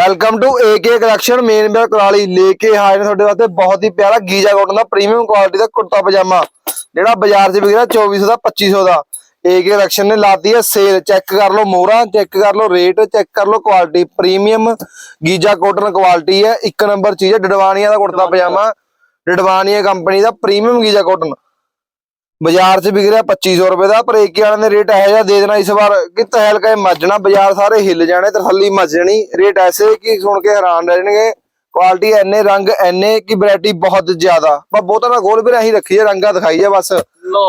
Welcome to AK collection ਮੇਨ ਬੇਰ ਕੁਰਾਲੀ ਲੈ ਕੇ ਆਏ ਨੇ ਤੁਹਾਡੇ ਵਾਸਤੇ ਬਹੁਤ ਹੀ ਪਿਆਰਾ ਗੀਜਾ ਕਾਟਨ ਦਾ ਪ੍ਰੀਮੀਅਮ ਕੁਆਲਿਟੀ ਦਾ ਕੁੜਤਾ ਪਜਾਮਾ। ਜਿਹੜਾ ਬਾਜ਼ਾਰ 'ਚ ਵਿਕ ਰਿਹਾ 2400 ਦਾ 2500 ਦਾ। ਏਕੇ ਕਲੈਕਸ਼ਨ ਨੇ ਲਾਤੀ ਹੈ ਸੇਲ ਚੈੱਕ ਕਰ ਲਓ ਮੋਹਰਾਂ ਚੈੱਕ ਕਰ ਲਓ ਰੇਟ ਚੈੱਕ ਕਰ ਲਓ quality premium Giza cotton quality ਹੈ। ਇੱਕ ਨੰਬਰ ਚੀਜ਼ ਹੈ, ਡਡਵਾਨੀਆ ਦਾ ਕੁੜਤਾ ਪਜਾਮਾ। ਡਡਵਾਨੀਆ ਕੰਪਨੀ ਦਾ ਪ੍ਰੀਮੀਅਮ ਗੀਜਾ ਕਾਟਨ ਬਾਜ਼ਾਰ 'ਚ ਵਿਕ ਰਿਹਾ 2500 ਰੁਪਏ ਦਾ ਪਰ ਏਕੇ ਵਾਲਿਆਂ ਨੇ ਰੇਟ ਇਹੋ ਜਿਹਾ ਦੇ ਦੇਣਾ ਇਸ ਵਾਰ ਕਿ ਤਹਿਲ ਕੇ ਮੱਜਣਾ ਬਾਜ਼ਾਰ ਸਾਰੇ ਹਿੱਲ ਜਾਣੇ ਤਸੱਲੀ ਮੱਜਣੀ ਰੇਟ ਐਸੇ ਕਿ ਸੁਣ ਕੇ ਹੈਰਾਨ ਰਹਿ ਜਾਣਗੇ। ਕੁਆਲਿਟੀ ਐਨੇ ਰੰਗ ਐਨੇ ਕਿ ਵੈਰਾਈਟੀ ਬਹੁਤ ਜ਼ਿਆਦਾ। ਬਸ ਬਹੁਤਾ ਨਾ ਖੋਲ ਵੀ ਰਹੀ ਰੱਖੀ ਹੈ ਰੰਗਾ ਦਿਖਾਈ ਜਾ ਬਸ।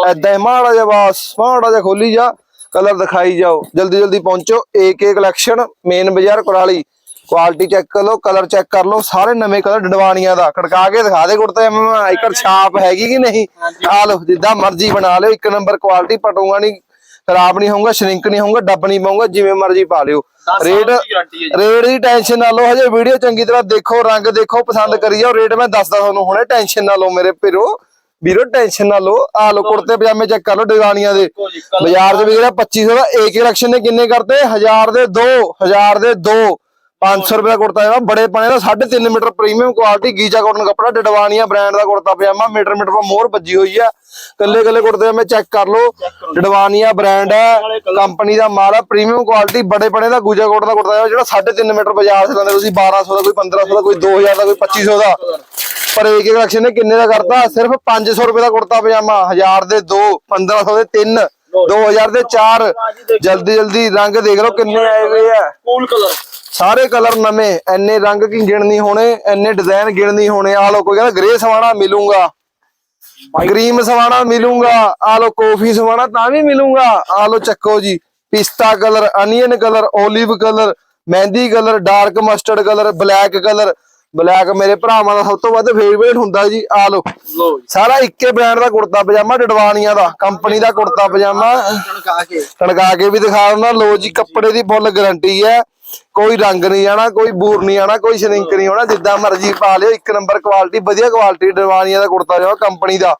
ਐਦਾਂ ਹੀ ਮਾੜਾ ਜਿਹਾ ਬਸ ਮਾੜਾ ਜਿਹਾ ਖੋਲੀ ਜਾ ਕਲਰ ਦਿਖਾਈ ਜਾਓ। ਜਲਦੀ ਜਲਦੀ ਪਹੁੰਚੋ ਏਕੇ ਕਲੈਕਸ਼ਨ ਮੇਨ ਬਾਜ਼ਾਰ ਕੁਰਾਲੀ। ਕੁਆਲਿਟੀ ਚੈੱਕ ਕਰ ਲਓ ਕਲਰ ਚੈੱਕ ਕਰ ਲਓ ਸਾਰੇ ਨਵੇਂ ਕਲਰ ਡਡਵਾਣੀਆਂ ਦਾ। ਖੜਕਾ ਕੇ ਦਿਖਾ ਦੇ ਕੁੜਤੇ ਇੱਕ ਛਾਪ ਹੈਗੀ ਕਿ ਨਹੀਂ? ਆ ਲਓ ਜਿੱਦਾਂ ਮਰਜ਼ੀ ਬਣਾ ਲਿਓ ਇੱਕ ਨੰਬਰ ਕੁਆਲਿਟੀ ਪਟੂਗਾ ਨਹੀਂ ਖਰਾਬ ਨਹੀਂ ਹੋਊਗਾ ਸ਼ਰਿੰਕ ਨਹੀਂ ਹੋਊਗਾ ਡੱਬ ਨਹੀਂ ਪਾਊਗਾ ਜਿਵੇਂ ਮਰਜ਼ੀ ਪਾ ਲਿਓ। ਰੇਟ ਰੇਟ ਦੀ ਟੈਨਸ਼ਨ ਨਾ ਲਓ ਹਜੇ ਵੀਡੀਓ ਚੰਗੀ ਤਰ੍ਹਾਂ ਦੇਖੋ ਰੰਗ ਦੇਖੋ ਪਸੰਦ ਕਰੀ ਜਾਓ ਰੇਟ ਮੈਂ ਦੱਸਦਾ ਤੁਹਾਨੂੰ ਹੁਣੇ ਟੈਨਸ਼ਨ ਨਾ ਲਓ ਮੇਰੇ ਵੀਰੋ। ਵੀਰੋ ਟੈਨਸ਼ਨ ਨਾ ਲਓ। ਆ ਲਓ ਕੁੜਤੇ ਪਜਾਮੇ ਚੈੱਕ ਕਰ ਲਓ ਡਿਜ਼ਾਈਨੀਆਂ ਦੇ। ਬਾਜ਼ਾਰ 'ਚ ਵਿਕ ਰਿਹਾ 2500 ਦਾ ਏਕ ਇਲੈਕਸ਼ਨ ਨੇ ਕਿੰਨੇ ਕਰਤੇ? 1000 ਦੇ 2 1000 ਦੇ 2 500 ਰੁਪਏ ਦਾ ਕੁੜਤਾ ਜਿਹੜਾ, ਬੜੇ ਪਣੇ ਦਾ 3.5 metre premium quality Giza cotton ਕੱਪੜਾ ਡਡਵਾਨੀਆ ਬ੍ਰਾਂਡ ਦਾ ਕੁੜਤਾ ਪਜਾਮਾ, ਮੀਟਰ ਮੀਟਰ ਪਰ ਮੋਹਰ ਵੱਜੀ ਹੋਈ ਆ। ਕੱਲੇ ਕੱਲੇ ਕੁੜਤੇ ਮੈਂ ਚੈੱਕ ਕਰ ਲਓ ਡਡਵਾਨੀਆ ਬ੍ਰਾਂਡ ਹੈ ਕੰਪਨੀ ਦਾ ਮਾਲ ਹੈ ਪ੍ਰੀਮੀਅਮ ਕੁਆਲਿਟੀ ਬੜੇ ਪਣੇ ਦਾ ਗੂਜਾ ਕੋਟ ਦਾ ਕੁੜਤਾ ਪਜਾਮਾ ਜਿਹੜਾ 3.5 ਮੀਟਰ ਬਾਜ਼ਾਰ 'ਚ ਲੈਂਦੇ, ਤੁਸੀਂ 1200 ਦਾ, ਕੋਈ 1500 ਦਾ, ਕੋਈ 2000 ਦਾ, ਕੋਈ 2500 ਦਾ। ਪਰ ਏਕ ਕਲੈਕਸ਼ਨ ਨੇ ਕਿੰਨੇ ਦਾ ਕਰਤਾ? ਸਿਰਫ 500 ਰੁਪਏ ਦਾ ਕੁੜਤਾ ਪਜਾਮਾ 1000 ਦੇ 2 1500 ਦੇ 3 2000 ਦੇ 4 ਜਲਦੀ ਜਲਦੀ ਰੰਗ ਦੇਖ ਲਓ ਕਿੰਨੇ ਆਏ ਹੋਏ ਆ। ਕੂਲ ਕਲਰ ਸਾਰੇ ਕਲਰ ਨਵੇਂ ਐਨੇ ਰੰਗ ਕੀ ਗਿਣ ਨਹੀਂ ਹੋਣੇ ਐਨੇ ਡਿਜ਼ਾਈਨ ਗਿਣ ਨਹੀਂ ਹੋਣੇ। ਆ ਲੋ ਕੋਈ ਕਹਿੰਦਾ ਗ੍ਰੇ ਸਵਾਣਾ ਮਿਲੂਗਾ ਗ੍ਰੀਮ ਸਵਾਣਾ ਮਿਲੂਗਾ ਆ ਲੋ ਕਾਫੀ ਸਵਾਣਾ ਤਾਂ ਵੀ ਮਿਲੂਗਾ। ਆ ਲੋ ਚੱਕੋ ਜੀ pista colour onion colour olive colour mehndi colour dark mustard colour black colour. Black ਮੇਰੇ ਭਰਾਵਾਂ ਦਾ ਸਭ ਤੋਂ ਵੱਧ ਫੇਵਰੇਟ ਹੁੰਦਾ ਜੀ ਆ ਲੋ ਸਾਰਾ ਇੱਕੇ ਬ੍ਰਾਂਡ ਦਾ ਕੁੜਤਾ ਪਜਾਮਾ ਡਡਵਾਨੀਆਂ ਦਾ ਕੰਪਨੀ ਦਾ ਕੁੜਤਾ ਪਜਾਮਾ। ਕਣਕਾ ਕੇ। ਕਣਕਾ ਕੇ ਵੀ ਦਿਖਾ ਦਿੰਦਾ। ਲੋ ਜੀ ਕੱਪੜੇ ਦੀ ਫੁੱਲ ਗਾਰੰਟੀ ਹੈ। ਕੋਈ ਰੰਗ ਨਹੀਂ ਆਣਾ, ਕੋਈ ਬੂਰ ਨਹੀਂ ਆਣਾ, ਕੋਈ ਸ਼ਰਿੰਕ ਨਹੀਂ ਹੋਣਾ ਜਿੱਦਾਂ ਮਰਜ਼ੀ ਪਾ ਲਿਓ, ਇੱਕ ਨੰਬਰ ਕੁਆਲਿਟੀ ਵਧੀਆ ਕੁਆਲਿਟੀ ਡਰਵਾਨੀਆਂ ਦਾ ਕੁੜਤਾ ਜੋ ਕੰਪਨੀ ਦਾ।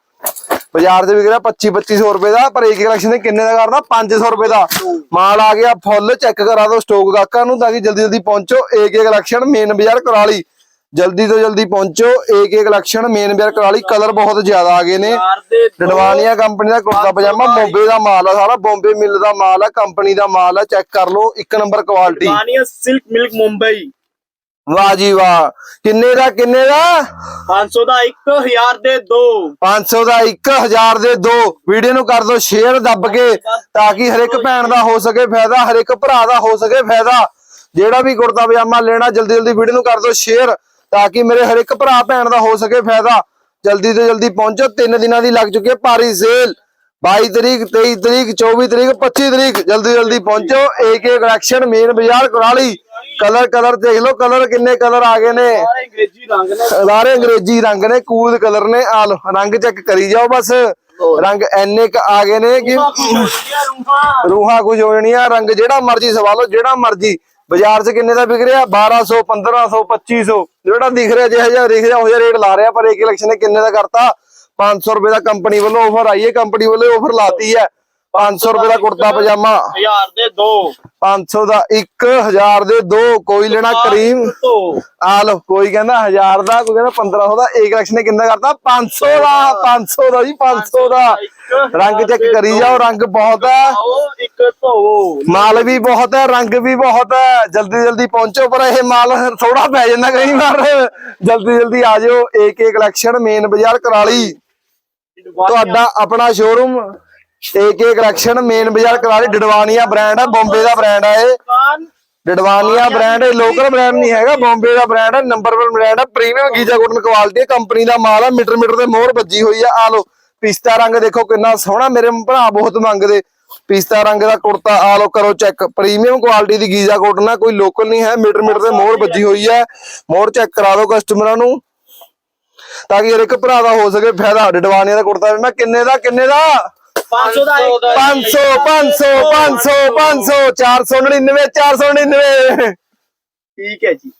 ਬਾਜ਼ਾਰ 'ਚ ਵਿਕ ਰਿਹਾ 25 2500 ਰੁਪਏ ਦਾ, ਪਰ ਇੱਕ ਕਲੈਕਸ਼ਨ ਦੇ ਕਿੰਨੇ ਦਾ ਕਰਨਾ? 500 ਰੁਪਏ ਦਾ। ਮਾਲ ਆ ਗਿਆ, ਫੁੱਲ ਚੈੱਕ ਕਰਾ ਦਿਓ ਸਟਾਕ ਗਾਹਕਾਂ ਨੂੰ, ਤਾਂ ਕਿ ਜਲਦੀ ਜਲਦੀ ਪਹੁੰਚੋ। ਏਕ ਕਲੈਕਸ਼ਨ ਮੇਨ ਬਾਜ਼ਾਰ, ਕੁਰਾਲੀ। ਜਲਦੀ ਤੋਂ ਜਲਦੀ ਪਹੁੰਚੋ। ਏਕ ਕਲੈਕਸ਼ਨ ਮੇਨ ਬਾਜ਼ਾਰ ਕੁਰਾਲੀ ਕਲਰ ਬਹੁਤ ਜ਼ਿਆਦਾ ਆ ਗਏ ਨੇ। ਦੇ ਦੋ ਡਡਵਾਨੀਆ ਕੰਪਨੀ ਦਾ ਕੁੜਤਾ ਪਜਾਮਾ ਬੰਬੇ ਦਾ ਮਾਲ ਆ ਸਾਰਾ। ਬੰਬੇ ਮਿਲ ਦਾ ਮਾਲ ਆ ਕੰਪਨੀ ਦਾ ਮਾਲ ਆ ਚੈੱਕ ਕਰ ਲਓ ਇੱਕ ਨੰਬਰ ਕੁਆਲਿਟੀ ਬਾਨੀਆ ਸਿਲਕ ਮਿਲਕ ਮੁੰਬਈ। ਵਾਹ ਜੀ ਵਾਹ। ਕਿੰਨੇ ਦਾ ਕਿੰਨੇ ਦਾ? 500 ਦਾ 1000 ਦੇ ਦੋ। 500 ਦਾ 1000 ਦੇ ਦੋ। ਵੀਡੀਓ ਨੂੰ ਕਰ ਦਿਓ ਸ਼ੇਅਰ ਦੱਬ ਕੇ ਤਾਂ ਕਿ ਹਰ ਇੱਕ ਭੈਣ ਦਾ ਹੋ ਸਕੇ ਫਾਇਦਾ ਹਰ ਇੱਕ ਭਰਾ ਦਾ ਹੋ ਸਕੇ ਫਾਇਦਾ। ਜਿਹੜਾ ਵੀ ਕੁੜਤਾ ਪਜਾਮਾ ਲੈਣਾ ਜਲਦੀ ਜਲਦੀ ਵੀਡੀਓ ਨੂੰ ਕਰ ਦਿਓ ਸ਼ੇਅਰ ਤਾਂ ਕਿ ਮੇਰੇ ਹਰ ਇੱਕ ਭਰਾ ਭੈਣ ਦਾ ਹੋ ਸਕੇ ਫਾਇਦਾ। ਜਲਦੀ ਤੋਂ ਜਲਦੀ ਪਹੁੰਚੋ ਤਿੰਨ ਦਿਨਾਂ ਦੀ ਲੱਗ ਚੁੱਕੀ ਹੈ ਭਾਰੀ ਸੇਲ। 22 ਤਰੀਕ 23 ਤਰੀਕ 24 ਤਰੀਕ 25 ਤਰੀਕ ਜਲਦੀ ਜਲਦੀ ਪਹੁੰਚੋ। ਏਕ ਕਲੈਕਸ਼ਨ ਮੇਨ ਬਾਜ਼ਾਰ ਕੁਰਾਲੀ ਕਲਰ ਕਲਰ ਦੇਖ ਲਓ ਕਲਰ ਕਿੰਨੇ ਕਲਰ ਆ ਗਏ ਨੇ। ਸਾਰੇ ਅੰਗਰੇਜ਼ੀ ਰੰਗ ਨੇ। ਸਾਰੇ ਅੰਗਰੇਜ਼ੀ ਰੰਗ ਨੇ ਕੂਲ ਕਲਰ ਨੇ। ਆ ਲੋ ਰੰਗ ਚੈੱਕ ਕਰੀ ਜਾਓ ਬਸ। ਰੰਗ ਐਨੇ ਕ ਆ ਗਏ ਨੇ ਕਿ ਰੂਹਾਂ ਰੂਹਾਂ ਕੁਝ ਹੋ ਜਾਣੀਆਂ। ਰੰਗ ਜਿਹੜਾ ਮਰਜ਼ੀ ਸਵਾ ਲਓ ਜਿਹੜਾ ਮਰਜ਼ੀ ਬਾਜ਼ਾਰ 'ਚ ਕਿੰਨੇ ਦਾ ਵਿਕ ਰਿਹਾ? 1200 1500 2500 ਜਿਹੜਾ ਦਿਖ ਰਿਹਾ ਜਿਹੜਾ ਜਿਹਾ ਦਿਖ ਰਿਹਾ ਉਹ ਜਿਹਾ ਰੇਟ ਲਾ ਰਿਹਾ ਪਰ ਇੱਕ ਇਲੈਕਸ਼ਨ ਨੇ ਕਿੰਨੇ ਦਾ ਕਰਤਾ? 500 ਰੁਪਏ ਦਾ ਕੰਪਨੀ ਵੱਲੋਂ ਆਫਰ ਆਈ ਹੈ ਕੰਪਨੀ ਵੱਲੋਂ ਆਫਰ ਲਾਤੀ ਹੈ। 500 ਰੁਪਏ ਦਾ ਕੁੜਤਾ ਪਜਾਮਾ। 1000 ਦੇ ਦੋ। 500 ਦਾ 1000 ਦੇ ਦੋ। ਕੋਈ ਲੈਣਾ ਕਰੀਮ। ਆ ਲੋ ਕੋਈ ਕਹਿੰਦਾ 1000 ਦਾ ਕੋਈ ਕਹਿੰਦਾ 1500 ਦਾ। ਇੱਕ ਇਲੈਕਸ਼ਨ ਨੇ ਕਿੰਨਾ ਕਰਤਾ? 500 ਦਾ 500 ਦਾ ਜੀ 500 ਦਾ। ਰੰਗ ਚੈੱਕ ਕਰੀ ਜਾਓ ਰੰਗ ਬਹੁਤ ਹੈ। ਆਓ ਧੋਵੋ ਮਾਲ ਵੀ ਬਹੁਤ ਹੈ, ਰੰਗ ਵੀ ਬਹੁਤ ਹੈ। ਜਲਦੀ ਜਲਦੀ ਪਹੁੰਚੋ, ਪਰ ਇਹ ਮਾਲ ਥੋੜਾ ਪੈ ਜਾਂਦਾ ਕਈ ਵਾਰ। ਜਲਦੀ ਜਲਦੀ ਆ ਜਾਓ ਏਕ ਕਲੈਕਸ਼ਨ ਮੇਨ ਬਾਜ਼ਾਰ ਕਰਾਲੀ ਤੁਹਾਡਾ ਆਪਣਾ ਸ਼ੋਰੂਮ ਏਕ ਕਲੈਕਸ਼ਨ ਮੇਨ ਬਾਜ਼ਾਰ ਕਰਾਲੀ ਡਡਵਾਨੀਆ ਬ੍ਰਾਂਡ ਹੈ, ਬੰਬੇ ਦਾ ਬ੍ਰਾਂਡ ਹੈ ਇਹ। ਡਡਵਾਨੀਆ ਬ੍ਰਾਂਡ ਹੈ ਲੋਕਲ ਬ੍ਰਾਂਡ ਨਹੀਂ ਹੈਗਾ, ਬੰਬੇ ਦਾ ਬ੍ਰਾਂਡ ਹੈ ਨੰਬਰ 1 ਬ੍ਰਾਂਡ ਹੈ। Premium Giza cotton quality company ਦਾ ਮਾਲ ਹੈ, ਮੀਟਰ ਮੀਟਰ ਤੇ ਮੋਹਰ ਵੱਜੀ ਹੋਈ ਹੈ। ਆ ਲੋ ਪਿਸਤਾ ਰੰਗ ਦੇਖੋ ਕਿੰਨਾ ਸੋਹਣਾ। ਮੇਰੇ ਭਰਾ ਬਹੁਤ ਮੰਗਦੇ। ਪਿਸਤਾ ਰੰਗ ਦਾ ਕੁੜਤਾ ਆ ਲੋ ਕਰੋ ਚੈੱਕ ਪ੍ਰੀਮੀਅਮ ਕੁਆਲਿਟੀ ਦੀ ਗੀਜਾ ਕੋਟਨ ਹੈ ਕੋਈ ਲੋਕਲ ਨਹੀਂ ਹੈ ਮੀਟਰ ਮੀਟਰ ਤੇ ਮੋਹਰ ਵੱਜੀ ਹੋਈ ਹੈ। ਮੋਹਰ ਚੈੱਕ ਕਰਾ ਦਿਓ ਕਸਟਮਰਾਂ ਨੂੰ ਤਾਂ ਕਿ ਹਰ ਇੱਕ ਭਰਾ ਦਾ ਹੋ ਸਕੇ ਫਾਇਦਾ। ਡਡਵਾਨੀਆ ਦਾ ਕੁੜਤਾ ਮੈਂ ਕਿੰਨੇ ਦਾ ਕਿੰਨੇ ਦਾ? 500 ਦਾ 500 500 500 500 499 499 ਠੀਕ ਹੈ ਜੀ।